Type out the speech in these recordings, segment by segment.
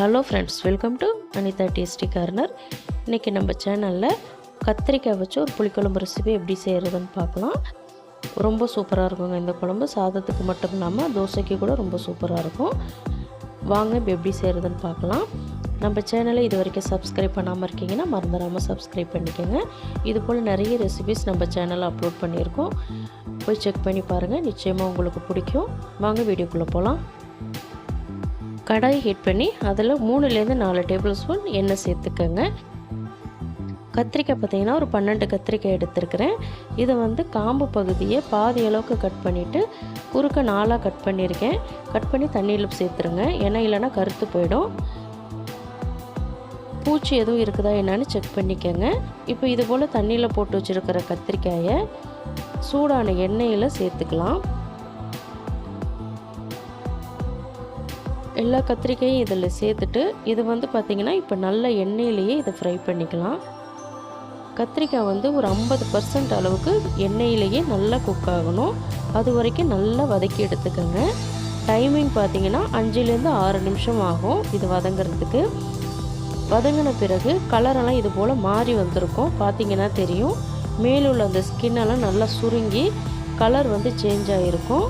Hello friends welcome to Anitha tasty corner இன்றைக்கி நம்ம சேனலில் கத்திரிக்காய் வச்சு ஒரு புளிக்குழம்பு ரெசிபி எப்படி செய்கிறதுன்னு பார்க்கலாம். ரொம்ப சூப்பராக இருக்குங்க இந்த குழம்பு. சாதத்துக்கு மட்டும் இல்லாமல் தோசைக்கு கூட ரொம்ப சூப்பராக இருக்கும். வாங்க இப்போ எப்படி செய்கிறதுன்னு பார்க்கலாம். நம்ம சேனலை இது வரைக்கும் சப்ஸ்கிரைப் பண்ணாமல் இருக்கீங்கன்னா மறந்துடாமல் சப்ஸ்கிரைப் பண்ணிக்கோங்க. இது போல் நிறைய ரெசிபிஸ் நம்ம சேனலில் அப்லோட் பண்ணியிருக்கோம். போய் செக் பண்ணி பாருங்கள் நிச்சயமாக உங்களுக்கு பிடிக்கும். வாங்க வீடியோக்குள்ளே போகலாம் கடாய் ஹீட் பண்ணி அதில் மூணுலேருந்து நாலு டேபிள் ஸ்பூன் எண்ணெய் சேர்த்துக்கோங்க. கத்திரிக்காய் பார்த்தீங்கன்னா ஒரு பன்னெண்டு கத்திரிக்காய் எடுத்துருக்கிறேன். இதை வந்து காம்பு பகுதியை பாதி அளவுக்கு கட் பண்ணிவிட்டு குறுக்க நாலாக கட் பண்ணியிருக்கேன். கட் பண்ணி தண்ணியில் சேர்த்துருங்க. ஏன்னா இல்லைன்னா கருத்து போயிடும். பூச்சி எதுவும் இருக்குதா என்னன்னு செக் பண்ணிக்கோங்க. இப்போ இது போல் தண்ணியில் போட்டு வச்சுருக்கிற கத்திரிக்காயை சூடான எண்ணெயில் சேர்த்துக்கலாம். எல்லா கத்திரிக்காயும் இதில் சேர்த்துட்டு இது வந்து பார்த்திங்கன்னா இப்போ நல்ல எண்ணெயிலேயே இதை ஃப்ரை பண்ணிக்கலாம். கத்திரிக்காய் வந்து ஒரு ஐம்பது பர்சன்ட் அளவுக்கு எண்ணெயிலேயே நல்லா குக் ஆகணும். அது வரைக்கும் நல்லா வதக்கி எடுத்துக்கோங்க. டைமிங் பார்த்திங்கன்னா அஞ்சுலேருந்து ஆறு நிமிஷம் ஆகும் இது வதங்கிறதுக்கு. வதங்கின பிறகு கலரெல்லாம் இது போல் மாறி வந்திருக்கும். பார்த்திங்கன்னா தெரியும். மேலுள்ள அந்த ஸ்கின்னெல்லாம் நல்லா சுருங்கி கலர் வந்து சேஞ்ச் ஆகிருக்கும்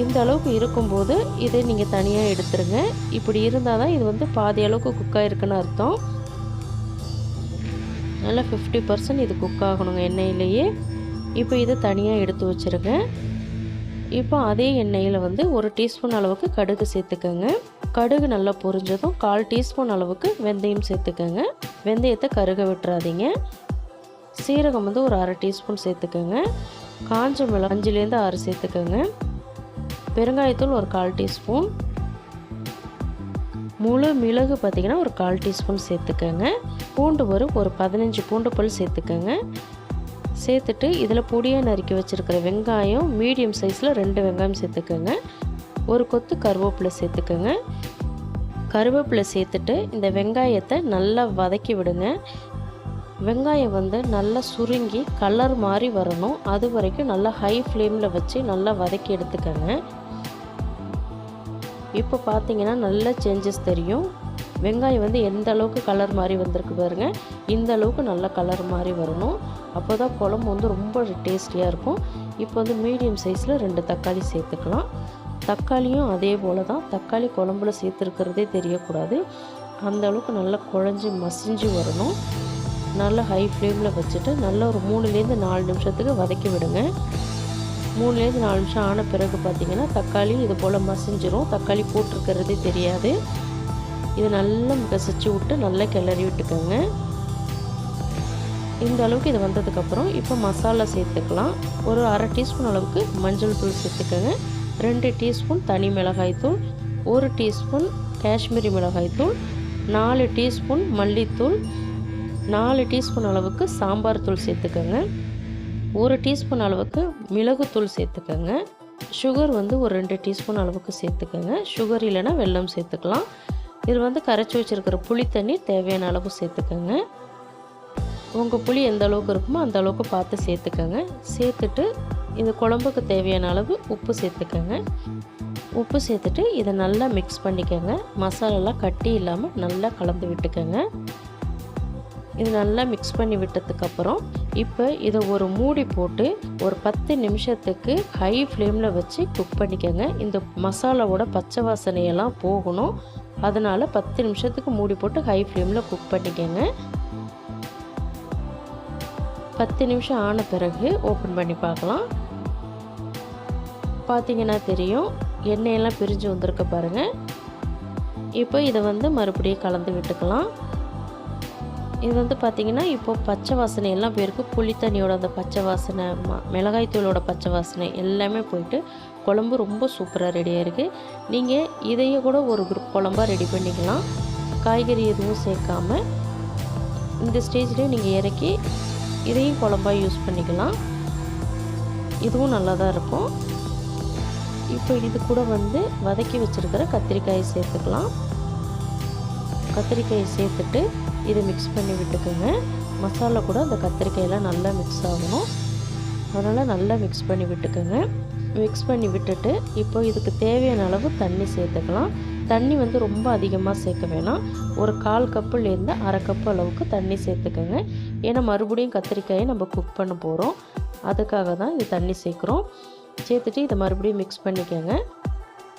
இந்த அளவுக்கு இருக்கும்போது இதை நீங்கள் தனியாக எடுத்துருங்க. இப்படி இருந்தால் தான் இது வந்து பாதி அளவுக்கு குக் ஆகிருக்குன்னு அர்த்தம். நல்லா ஃபிஃப்டி பர்சன்ட் இது குக் ஆகணுங்க எண்ணெயிலேயே. இப்போ இதை தனியாக எடுத்து வச்சுருங்க. இப்போ அதே எண்ணெயில் வந்து ஒரு டீஸ்பூன் அளவுக்கு கடுகு சேர்த்துக்கோங்க. கடுகு நல்லா பொரிஞ்சதும் கால் டீஸ்பூன் அளவுக்கு வெந்தயம் சேர்த்துக்கோங்க. வெந்தயத்தை கருக விட்டுறாதீங்க. சீரகம் வந்து ஒரு அரை டீஸ்பூன் சேர்த்துக்கோங்க. காஞ்ச மிளகு அஞ்சுலேருந்து ஆறு சேர்த்துக்கோங்க. பெருங்காயத்தூள் ஒரு கால் டீஸ்பூன். முழு மிளகு பார்த்திங்கன்னா ஒரு கால் டீஸ்பூன் சேர்த்துக்கோங்க. பூண்டு ஒரு ஒரு பதினஞ்சு பூண்டு பல் சேர்த்துக்கோங்க. சேர்த்துட்டு இதில் பொடியாக நறுக்கி வச்சுருக்கிற வெங்காயம் மீடியம் சைஸில் ரெண்டு வெங்காயம் சேர்த்துக்கோங்க. ஒரு கொத்து கருவேப்பிலை சேர்த்துக்கோங்க. கருவேப்பிலை சேர்த்துட்டு இந்த வெங்காயத்தை நல்லா வதக்கி விடுங்க. வெங்காயம் வந்து நல்லா சுருங்கி கலர் மாதிரி வரணும். அது வரைக்கும் நல்லா ஹை ஃப்ளேமில் வச்சு நல்லா வதக்கி எடுத்துக்கோங்க. இப்போ பார்த்தீங்கன்னா நல்ல சேஞ்சஸ் தெரியும். வெங்காயம் வந்து எந்த அளவுக்கு கலர் மாதிரி வந்திருக்கு பாருங்க. இந்த அளவுக்கு நல்ல கலர் மாதிரி வரணும். அப்போ தான் குழம்பு வந்து ரொம்ப டேஸ்டியாக இருக்கும். இப்போ வந்து மீடியம் சைஸில் ரெண்டு தக்காளி சேர்த்துக்கலாம். தக்காளியும் அதே போல் தான் தக்காளி குழம்புல சேர்த்துருக்கிறதே தெரியக்கூடாது. அந்த அளவுக்கு நல்லா குழஞ்சி மசிஞ்சு வரணும். நல்லா ஹை ஃப்ளேமில் வச்சுட்டு நல்லா ஒரு மூணுலேருந்து நாலு நிமிஷத்துக்கு வதக்கி விடுங்க. மூணுலேருந்து நாலு நிமிஷம் ஆன பிறகு பார்த்திங்கன்னா தக்காளி இது போல் மசிஞ்சிரும். தக்காளி போட்டிருக்கிறதே தெரியாது. இது நல்லா கசிச்சு விட்டு நல்லா கிளறி விட்டுக்கோங்க. இந்த அளவுக்கு இது வந்ததுக்கப்புறம் இப்போ மசாலா சேர்த்துக்கலாம். ஒரு அரை டீஸ்பூன் அளவுக்கு மஞ்சள் தூள் சேர்த்துக்கோங்க. ரெண்டு டீஸ்பூன் தனி மிளகாய் தூள் ஒரு டீஸ்பூன் காஷ்மீரி மிளகாய் தூள் நாலு டீஸ்பூன் மல்லித்தூள் நாலு டீஸ்பூன் அளவுக்கு சாம்பார் தூள் சேர்த்துக்கோங்க. ஒரு டீஸ்பூன் அளவுக்கு மிளகுத்தூள் சேர்த்துக்கோங்க. சுகர் வந்து ஒரு ரெண்டு டீஸ்பூன் அளவுக்கு சேர்த்துக்கோங்க. சுகர் இல்லைன்னா வெல்லம் சேர்த்துக்கலாம். இது வந்து கரைச்சி வச்சுருக்கிற புளி தண்ணி தேவையான அளவு சேர்த்துக்கோங்க. உங்கள் புளி எந்த அளவுக்கு இருக்குமோ அந்த அளவுக்கு பார்த்து சேர்த்துக்கோங்க. சேர்த்துட்டு இந்த குழம்புக்கு தேவையான அளவு உப்பு சேர்த்துக்கோங்க. உப்பு சேர்த்துட்டு இதை நல்லா மிக்ஸ் பண்ணிக்கோங்க. மசாலாலாம் கட்டி இல்லாமல் நல்லா கலந்து விட்டுக்கோங்க. இது நல்லா மிக்ஸ் பண்ணி விட்டதுக்கப்புறம் இப்போ இதை ஒரு மூடி போட்டு ஒரு பத்து நிமிஷத்துக்கு ஹை ஃப்ளேமில் வச்சு குக் பண்ணிக்கோங்க. இந்த மசாலாவோட பச்சை வாசனையெல்லாம் போகணும். அதனால் பத்து நிமிஷத்துக்கு மூடி போட்டு ஹை ஃப்ளேமில் குக் பண்ணிக்கோங்க. பத்து நிமிஷம் ஆன பிறகு ஓப்பன் பண்ணி பார்க்கலாம். பார்த்தீங்கன்னா தெரியும். எண்ணெயெல்லாம் பிரிஞ்சு வந்திருக்க பாருங்கள் இப்போ இதை வந்து மறுபடியும் கலந்து விட்டுக்கலாம். இது வந்து பார்த்திங்கன்னா இப்போ பச்சை வாசனை எல்லாம் போயிருக்கு புளித்தண்ணியோட அந்த பச்சை வாசனை ம மிளகாய் தூளோட பச்சை வாசனை எல்லாமே போயிட்டு குழம்பு ரொம்ப சூப்பராக ரெடியாக இருக்குது நீங்கள் இதையே கூட ஒரு குழம்பாக ரெடி பண்ணிக்கலாம். காய்கறி எதுவும் சேர்க்காம இந்த ஸ்டேஜ்லேயும் நீங்கள் இறக்கி இதையும் குழம்பாக யூஸ் பண்ணிக்கலாம். இதுவும் நல்லா தான் இருக்கும். இப்போ இது கூட வந்து வதக்கி வச்சுருக்கிற கத்திரிக்காயை சேர்த்துக்கலாம். கத்திரிக்காயை சேர்த்துட்டு இதை மிக்ஸ் பண்ணி விட்டுக்கோங்க. மசாலா கூட அந்த கத்திரிக்காயெல்லாம் நல்லா மிக்ஸ் ஆகணும். அதனால் நல்லா மிக்ஸ் பண்ணி விட்டுக்கோங்க. மிக்ஸ் பண்ணி விட்டுட்டு இப்போ இதுக்கு தேவையான அளவு தண்ணி சேர்த்துக்கலாம். தண்ணி வந்து ரொம்ப அதிகமாக சேர்க்க வேணாம். ஒரு கால் கப்புலேருந்து அரை கப்பு அளவுக்கு தண்ணி சேர்த்துக்கோங்க. ஏன்னா மறுபடியும் கத்திரிக்காயை நம்ம குக் பண்ண போகிறோம் அதுக்காக தான் இது தண்ணி சேர்க்குறோம். சேர்த்துட்டு இதை மறுபடியும் மிக்ஸ் பண்ணிக்கோங்க.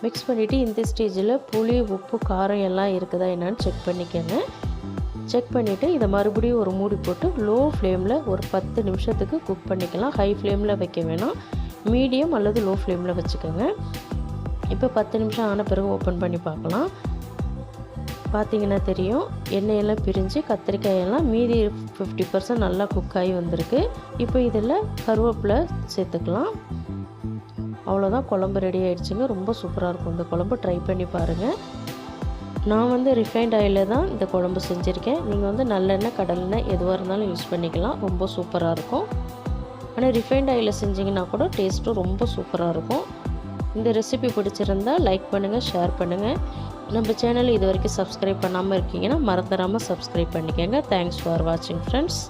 மிக்ஸ் பண்ணிவிட்டு இந்த ஸ்டேஜில் புளி உப்பு காரம் எல்லாம் இருக்குதா என்னான்னு செக் பண்ணிக்கோங்க. செக் பண்ணிவிட்டு இதை மறுபடியும் ஒரு மூடி போட்டு லோ ஃப்ளேமில் ஒரு பத்து நிமிஷத்துக்கு குக் பண்ணிக்கலாம். ஹை ஃப்ளேமில் வைக்க வேணாம். மீடியம் அல்லது லோ ஃப்ளேமில் வச்சுக்கோங்க. இப்போ பத்து நிமிஷம் ஆன பிறகு ஓப்பன் பண்ணி பார்க்கலாம். பார்த்தீங்கன்னா தெரியும். எண்ணெயெல்லாம் பிரிஞ்சு கத்திரிக்காயெல்லாம் மீதி ஃபிஃப்டி பர்சன்ட் நல்லா குக் ஆகி வந்திருக்கு. இப்போ இதில் கருவேப்பிலை சேர்த்துக்கலாம். அவ்வளோதான். குழம்பு ரெடி ஆகிடுச்சுங்க ரொம்ப சூப்பராக இருக்கும். இந்த குழம்பு ட்ரை பண்ணி பாருங்கள் நான் வந்து ரிஃபைண்ட் ஆயிலில் தான் இந்த குழம்பு செஞ்சுருக்கேன். நீங்கள் வந்து நல்லெண்ணெய் கடலெண்ணெய் எதுவாக இருந்தாலும் யூஸ் பண்ணிக்கலாம். ரொம்ப சூப்பராக இருக்கும். ஆனால் ரிஃபைண்ட் ஆயிலில் செஞ்சிங்கன்னா கூட டேஸ்ட்டும் ரொம்ப சூப்பராக இருக்கும். இந்த ரெசிபி பிடிச்சிருந்தால் லைக் பண்ணுங்கள் ஷேர் பண்ணுங்கள் நம்ம சேனல் இது வரைக்கும் சப்ஸ்கிரைப் பண்ணாமல் இருக்கீங்கன்னா மறந்துடாமல் சப்ஸ்கிரைப் பண்ணிக்கோங்க. தேங்க்ஸ் ஃபார் வாட்சிங் ஃப்ரெண்ட்ஸ்